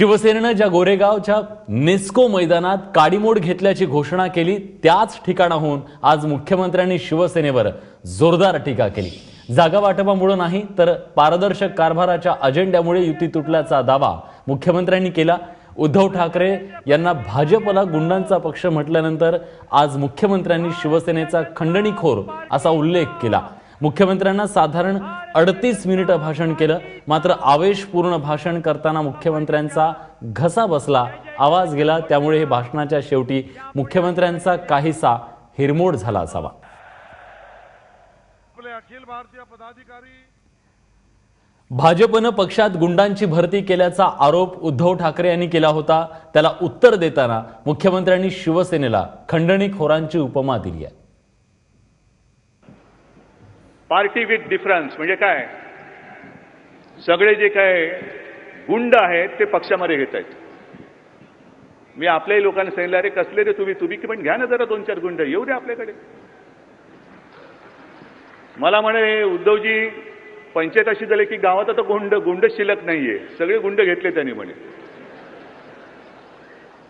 शिवसेनेनं ज्या गोरेगावच्या नेस्को मैदानात काडीमोड घेतल्याची घोषणा केली त्याच ठिकाणाहून आज मुख्यमंत्र्यांनी शिवसेनेवर जोरदार टीका केली. जागा वाटपामुळे नाही तर पारदर्शक कारभाराच्या अजेंड्यामुळे युती तुटल्याचा दावा मुख्यमंत्र्यांनी केला. उद्धव ठाकरे यांना भाजपला गुंडांचा पक्ष म्हटल्यानंतर आज मुख्यमंत्र्यांनी शिवसेनेचा खंडणीखोर असा उल्लेख केला. मुख्यमंत्र्यांना साधारण अडतीस मिनिटं भाषण केलं. मात्र आवेशपूर्ण भाषण करताना मुख्यमंत्र्यांचा घसा बसला आवाज गेला. त्यामुळे हे भाषणाच्या शेवटी मुख्यमंत्र्यांचा काहीसा हिरमोड झाला असावा. अखिल भारतीय पदाधिकारी भाजपनं पक्षात गुंडांची भरती केल्याचा आरोप उद्धव ठाकरे यांनी केला होता. त्याला उत्तर देताना मुख्यमंत्र्यांनी शिवसेनेला खंडणीखोरांची उपमा दिली आहे. पार्टी विथ डिफरन्स म्हणजे काय? सगळे जे काय गुंड आहेत ते पक्षामध्ये घेत आहेत. मी आपल्याही लोकांना सांगितलं अरे कसले रे तुम्ही? तुम्ही पण घ्या ना जरा दोन चार गुंड. येऊ दे आपल्याकडे. मला म्हणे उद्धवजी पंचायत अशी झाली की गावात आता गुंड गुंड शिल्लक नाहीये. सगळे गुंड घेतले त्यांनी म्हणे.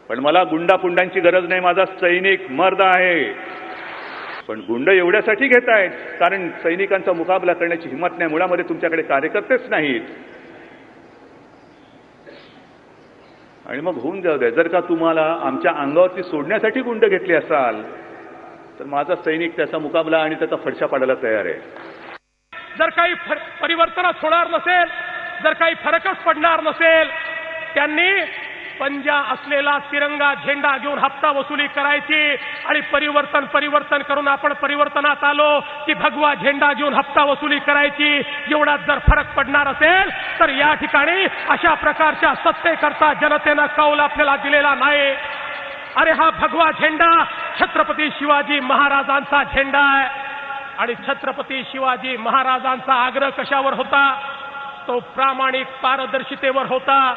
पण मला गुंडा पुंडांची गरज नाही. माझा सैनिक मर्द आहे. पण गुंड एवढ्यासाठी घेत आहेत कारण सैनिकांचा मुकाबला करण्याची हिंमत नाही मुळामध्ये तुमच्याकडे कार्यकर्तेच नाहीत. आणि मग होऊन जाऊ द्या जर का तुम्हाला आमच्या अंगावरती सोडण्यासाठी गुंड घेतले असाल तर माझा सैनिक त्याचा मुकाबला आणि त्याचा फडशा पाडायला तयार आहे. जर काही फर- परिवर्तनच होणार नसेल जर काही फरकच पडणार नसेल त्यांनी पंजा असलेला तिरंगा झेंडा घेऊन हप्ता वसुली करायची आणि परिवर्तन परिवर्तन करून आपण परिवर्तनात आलो की भगवा झेंडा घेऊन हप्ता वसुली करायची. एवढा जर फरक पडणार असेल तर या ठिकाणी अशा प्रकारच्या सत्तेकरता जनतेनं कौल आपल्याला दिलेला नाही. अरे हा भगवा झेंडा छत्रपती शिवाजी महाराजांचा झेंडा आहे. आणि छत्रपती शिवाजी महाराजांचा आग्रह कशावर होता? तो प्रामाणिक पारदर्शितेवर होता.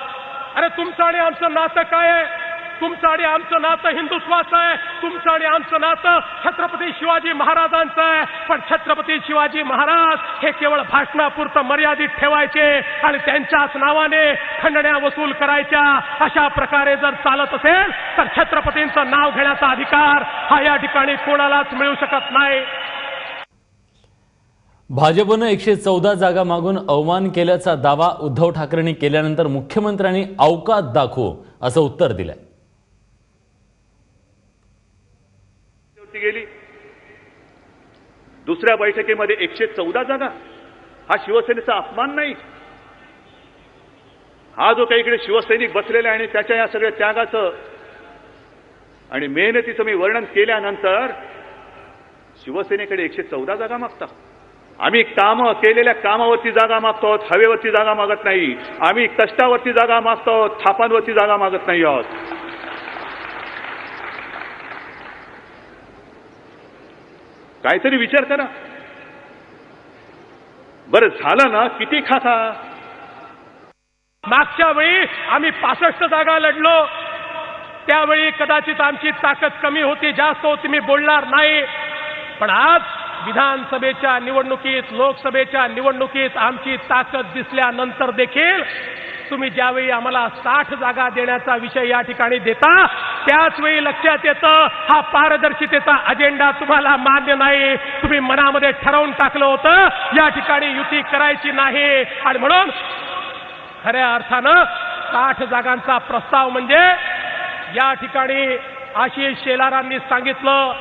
अरे तुमचं आणि आमचं नातं काय आहे? तुमचं आणि आमचं नातं हिंदुत्वाचं आहे. तुमचं आणि आमचं नातं छत्रपती शिवाजी महाराजांचं आहे. पण छत्रपती शिवाजी महाराज हे केवळ भाषणापुरतं मर्यादित ठेवायचे आणि त्यांच्याच नावाने खंडण्या वसूल करायच्या. अशा प्रकारे जर चालत असेल तर छत्रपतींचं नाव घेण्याचा अधिकार हा या ठिकाणी कोणालाच मिळू शकत नाही. भाजपनं एकशे चौदा जागा मागून अवमान केल्याचा दावा उद्धव ठाकरेंनी केल्यानंतर मुख्यमंत्र्यांनी अवकात दाखवू असं उत्तर दिलंय. गेली. दुसऱ्या बैठकीमध्ये एकशे चौदा जागा. हा शिवसेनेचा अपमान नाही. हा जो काही इकडे शिवसैनिक बसलेला आहे आणि त्याच्या या सगळ्या त्यागाचं आणि मेहनतीचं मी वर्णन केल्यानंतर शिवसेनेकडे एकशे चौदा जागा मागता. आम्ही कामं केलेल्या कामावरती जागा मागतो आहोत हवेवरती जागा मागत नाही. आम्ही कष्टावरती जागा मागतो आहोत थापांवरती जागा मागत नाही आहोत. काहीतरी विचार करा. बरं झालं ना? किती खाता? मागच्या वेळी आम्ही पासष्ट जागा लढलो. त्यावेळी कदाचित आमची ताकद कमी होती जास्त होती मी बोलणार नाही. पण आज विधानसभेच्या निवडणुकीत लोकसभेच्या निवडणुकीत आमची ताकद दिसल्यानंतर देखील तुम्ही ज्यावेळी आम्हाला साठ जागा देण्याचा विषय या ठिकाणी देता त्याच वेळी लक्षात येतं हा पारदर्शितेचा अजेंडा तुम्हाला मान्य नाही. तुम्ही मनामध्ये ठरवून टाकलं होतं या ठिकाणी युती करायची नाही. आणि म्हणून खऱ्या अर्थानं साठ जागांचा प्रस्ताव म्हणजे या ठिकाणी आशिष शेलारांनी सांगितलं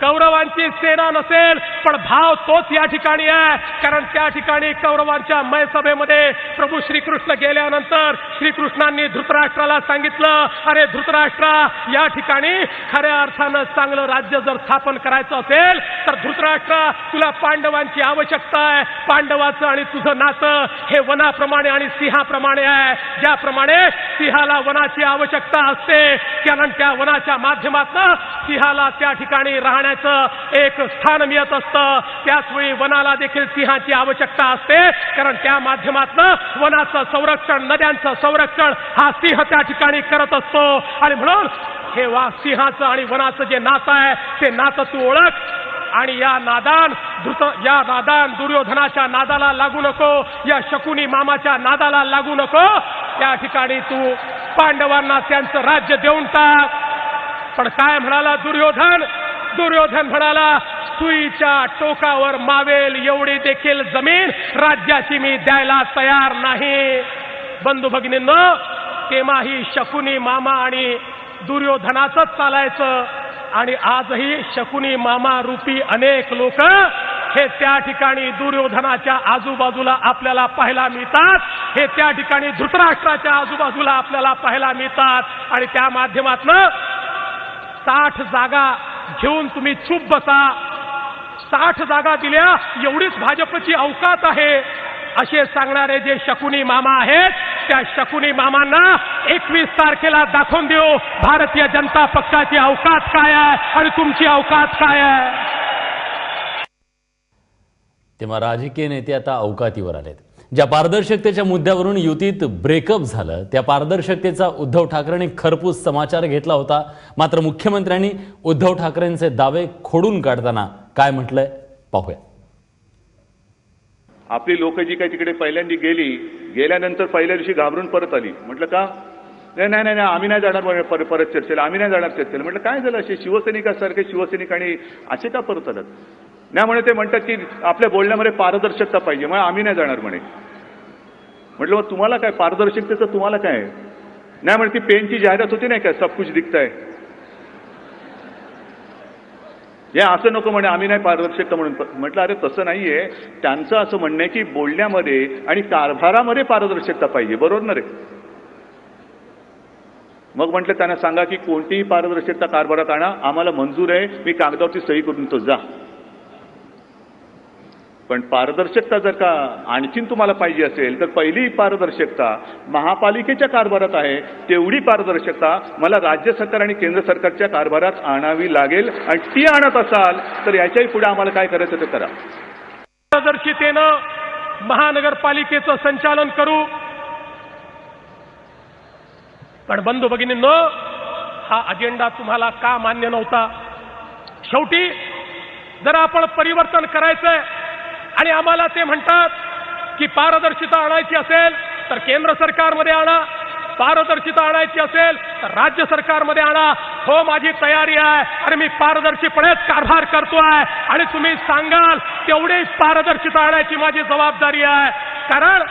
कौरवांची सेना नसेल पण भाव तोच या ठिकाणी आहे. कारण त्या ठिकाणी कौरवांच्या मय सभेमध्ये प्रभू श्रीकृष्ण गेल्यानंतर श्रीकृष्णांनी धृतराष्ट्राला सांगितलं अरे धृतराष्ट्रा या ठिकाणी खऱ्या अर्थानं चांगलं राज्य जर स्थापन करायचं असेल तर धृतराष्ट्रा तुला पांडवांची आवश्यकता आहे. पांडवाचं आणि तुझं नातं हे वनाप्रमाणे आणि सिंहाप्रमाणे आहे. ज्याप्रमाणे सिंहाला वनाची आवश्यकता असते कारण त्या वनाच्या माध्यमातून सिंहाला त्या ठिकाणी राहण्याचं एक स्थान मिळत असतं. त्याचवेळी वनाला देखील सिंहाची आवश्यकता असते. कारण त्या माध्यमातून वनाचं संरक्षण नद्यांचं संरक्षण हा सिंह त्या ठिकाणी करत असतो. आणि म्हणून हे वा सिंहाचं आणि वनाचं जे नातं आहे ते नातं तू ओळख. आणि या नादान धृत या नादान दुर्योधनाच्या नादाला लागू नको. या शकुनी मामाच्या नादाला लागू नको. त्या ठिकाणी तू पांडवांना त्यांचं राज्य देऊन टाक. पण काय म्हणाला दुर्योधन? दुर्योधन म्हणाला सुईच्या टोकावर मावेल एवढी देखील जमीन. राज्याची मी द्यायला तयार नाही. बंधू भगिनींनो तेव्हाही शकुनी मामा आणि दुर्योधनाचंच चालायचं. आणि आजही शकुनी मामा रूपी अनेक लोक हे त्या ठिकाणी दुर्योधनाच्या आजूबाजूला आपल्याला पाहायला मिळतात. हे त्या ठिकाणी धृतराष्ट्राच्या आजूबाजूला आपल्याला पाहायला मिळतात. आणि त्या माध्यमातनं साठ जागा घेऊन तुम्ही चूप बसा. साठ जागा दिल्या एवढीच भाजपची अवकात आहे. असे सांगणारे जे शकुनी मामा आहेत त्या शकुनी मामांना एकवीस तारखेला दाखवून देऊ भारतीय जनता पक्षाची अवकात काय आहे आणि तुमची अवकात काय आहे? तेव्हा राजकीय नेते आता अवकातीवर आलेत. ज्या पारदर्शकतेच्या मुद्द्यावरून युतीत ब्रेकअप झालं त्या पारदर्शकतेचा उद्धव ठाकरेंनी खरपूस समाचार घेतला होता. मात्र मुख्यमंत्र्यांनी उद्धव ठाकरेंचे दावे खोडून काढताना काय म्हटलंय? पाहूया. आपली लोक जी काही तिकडे पहिल्यांदा गेली गेल्यानंतर पहिल्या दिवशी घाबरून परत आली. म्हटलं का? नाही नाही नाही नाही, आम्ही नाही जाणार पर- परत चर्चेला आम्ही नाही जाणार चर्चेला. म्हटलं काय झालं? असे शिवसैनिकासारखे शिवसैनिक आणि असे का परत आलात? नाही म्हणे ते म्हणतात की आपल्या बोलण्यामध्ये पारदर्शकता पाहिजे. म्हणजे आम्ही नाही जाणार म्हणे. म्हटलं मग तुम्हाला काय? पारदर्शकतेचं तुम्हाला काय? आहे? नाही म्हणे ती पेनची जाहिरात होती नाही काय सब कुछ दिखताय हे असं नको म्हणे आम्ही नाही पारदर्शकता म्हणून. म्हटलं अरे तसं नाहीये. त्यांचं असं म्हणणं आहे की बोलण्यामध्ये आणि कारभारामध्ये पारदर्शकता पाहिजे बरोबर ना रे? मग म्हटलं त्यांना सांगा की कोणतीही पारदर्शकता कारभारात आणा. आम्हाला मंजूर आहे. मी कागदावरती सही करून तो जा. पण पारदर्शकता जर का आणखीन तुम्हाला पाहिजे असेल तर पहिली पारदर्शकता महापालिकेच्या कारभारात आहे. तेवढी पारदर्शकता मला राज्य सरकार आणि केंद्र सरकारच्या कारभारात आणावी लागेल. आणि ती आणत असाल तर याच्याही पुढे आम्हाला काय करायचं ते करा. पारदर्शितेनं महानगरपालिकेचं संचालन करू. पण बंधू भगिनींनो हा अजेंडा तुम्हाला का मान्य नव्हता? शेवटी जर आपण परिवर्तन करायचंय आणि आम्हाला ते म्हणतात की पारदर्शिता आणायची असेल तर केंद्र सरकारमध्ये आणा पारदर्शिता आणायची असेल तर राज्य सरकारमध्ये आणा. हो माझी तयारी आहे आणि मी पारदर्शीपणेच कारभार करतो आहे आणि तुम्ही सांगाल तेवढीच पारदर्शिता आणायची माझी जबाबदारी आहे. कारण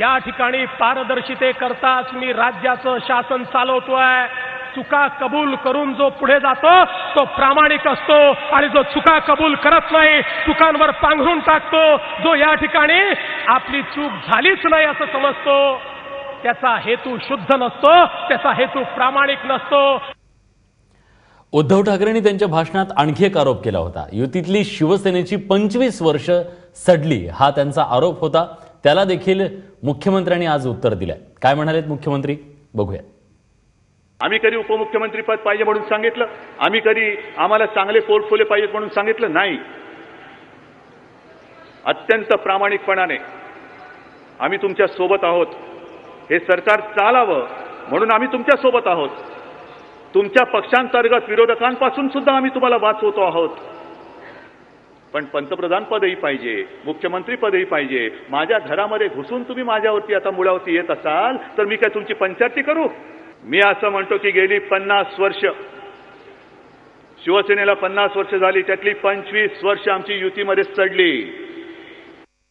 या ठिकाणी पारदर्शिते करताच मी राज्याचं शासन चालवतो आहे चुका कबूल करून जो पुढे जातो तो प्रामाणिक असतो आणि जो चुका कबूल करत नाही चुकांवर पांघरून टाकतो. जो या ठिकाणी आपली चूक झालीच नाही असं समजतो त्याचा हेतू शुद्ध नसतो त्याचा हेतू प्रामाणिक नसतो. उद्धव ठाकरेंनी त्यांच्या भाषणात आणखी एक आरोप केला होता. युतीतली शिवसेनेची पंचवीस वर्ष सडली हा त्यांचा आरोप होता. त्याला देखील मुख्यमंत्र्यांनी आज उत्तर दिलंय. काय म्हणालेत मुख्यमंत्री? बघूया. आम्ही कधी उपमुख्यमंत्री पद पाहिजे म्हणून सांगितलं? आम्ही कधी आम्हाला चांगले पोर्टफोलिओ पाहिजेत म्हणून सांगितलं? नाही. अत्यंत प्रामाणिकपणाने आम्ही तुमच्यासोबत आहोत. हे सरकार चालावं म्हणून आम्ही तुमच्यासोबत आहोत. तुमच्या पक्षांतर्गत विरोधकांपासून सुद्धा आम्ही तुम्हाला वाचवतो आहोत. पण पंतप्रधान पदही पाहिजे मुख्यमंत्री पदही पाहिजे. माझ्या घरामध्ये घुसून तुम्ही माझ्यावरती आता मुळावरती येत असाल तर मी काय तुमची पंचायती करू? मी असं म्हणतो की गेली पन्नास वर्ष शिवसेनेला पन्नास वर्ष झाली त्यातली पंचवीस वर्ष आमची युतीमध्ये चढली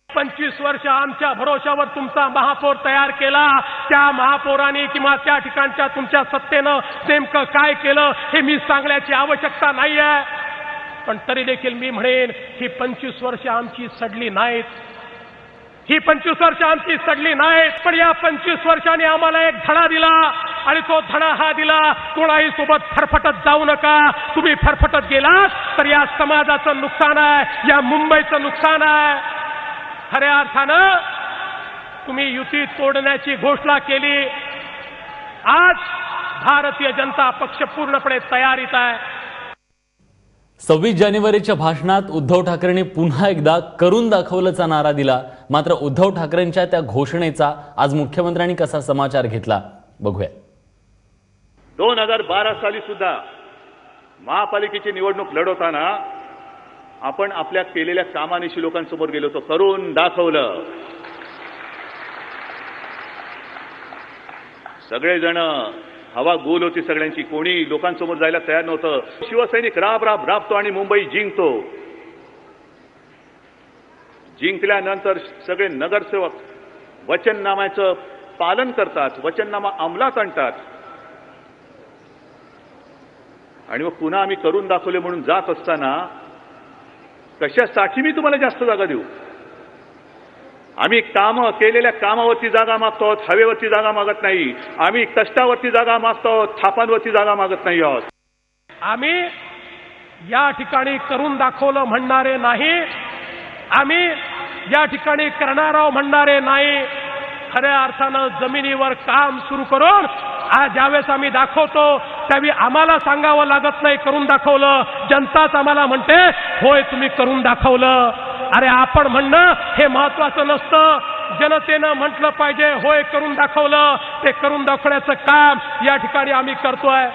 पंचवीस वर्ष आमच्या भरोशावर तुमचा महापौर तयार केला. त्या महापौराने किंवा त्या ठिकाणच्या तुमच्या सत्तेनं नेमकं काय केलं हे मी सांगण्याची आवश्यकता नाही आहे पण तरी देखील मी म्हणेन ही पंचवीस वर्ष आमची सडली नाहीत. ही पंचवीस वर्ष आमची सडली नाहीत. पण या पंचवीस वर्षाने आम्हाला एक धडा दिला. आणि तो धडा हा दिला कोणाही सोबत फरफटत जाऊ नका. तुम्ही फरफटत गेलात तर या समाजाचं नुकसान आहे या मुंबईचं नुकसान आहे. खऱ्या अर्थानं तुम्ही युती तोडण्याची घोषणा केली. आज भारतीय जनता पक्ष पूर्णपणे तयारीत आहे. सव्वीस जानेवारीच्या भाषणात उद्धव ठाकरेंनी पुन्हा एकदा करून दाखवल्याचा नारा दिला. मात्र उद्धव ठाकरेंच्या त्या घोषणेचा आज मुख्यमंत्र्यांनी कसा समाचार घेतला? बघूया. दोन हजार बारा साली सुद्धा महापालिकेची निवडणूक लढवताना आपण आपल्या केलेल्या कामानिशी लोकांसमोर गेलो होतो. करून दाखवलं. सगळेजण हवा गोल होती सगळ्यांची. कोणी लोकांसमोर जायला तयार नव्हतं. शिवसैनिक राब राब राबतो आणि मुंबई जिंकतो. जिंकल्यानंतर सगळे नगरसेवक वचननाम्याचं पालन करतात वचननामा अंमलात आणतात. आणि मग पुन्हा आम्ही करून दाखवले म्हणून जात असताना कशासाठी मी तुम्हाला जास्त जागा देऊ? आम्ही कामं केलेल्या कामावरती जागा मागतो आहोत हवेवरती जागा मागत नाही. आम्ही कष्टावरती जागा मागतो आहोत थापांवरती जागा मागत नाही आहोत. आम्ही या ठिकाणी करून दाखवलं म्हणणारे नाही. आम्ही या ठिकाणी करणार आहोत म्हणणारे नाही. खऱ्या अर्थानं जमिनीवर काम सुरू करून आज ज्यावेळेस आम्ही दाखवतो त्यावेळी आम्हाला सांगावं लागत नाही करून दाखवलं. जनताच आम्हाला म्हणते होय तुम्ही करून दाखवलं. अरे आपण म्हणणं हे महत्वाचं नसतं. जनतेनं म्हटलं पाहिजे होय करून दाखवलं. ते करून दाखवण्याचं काम या ठिकाणी आम्ही करतोय.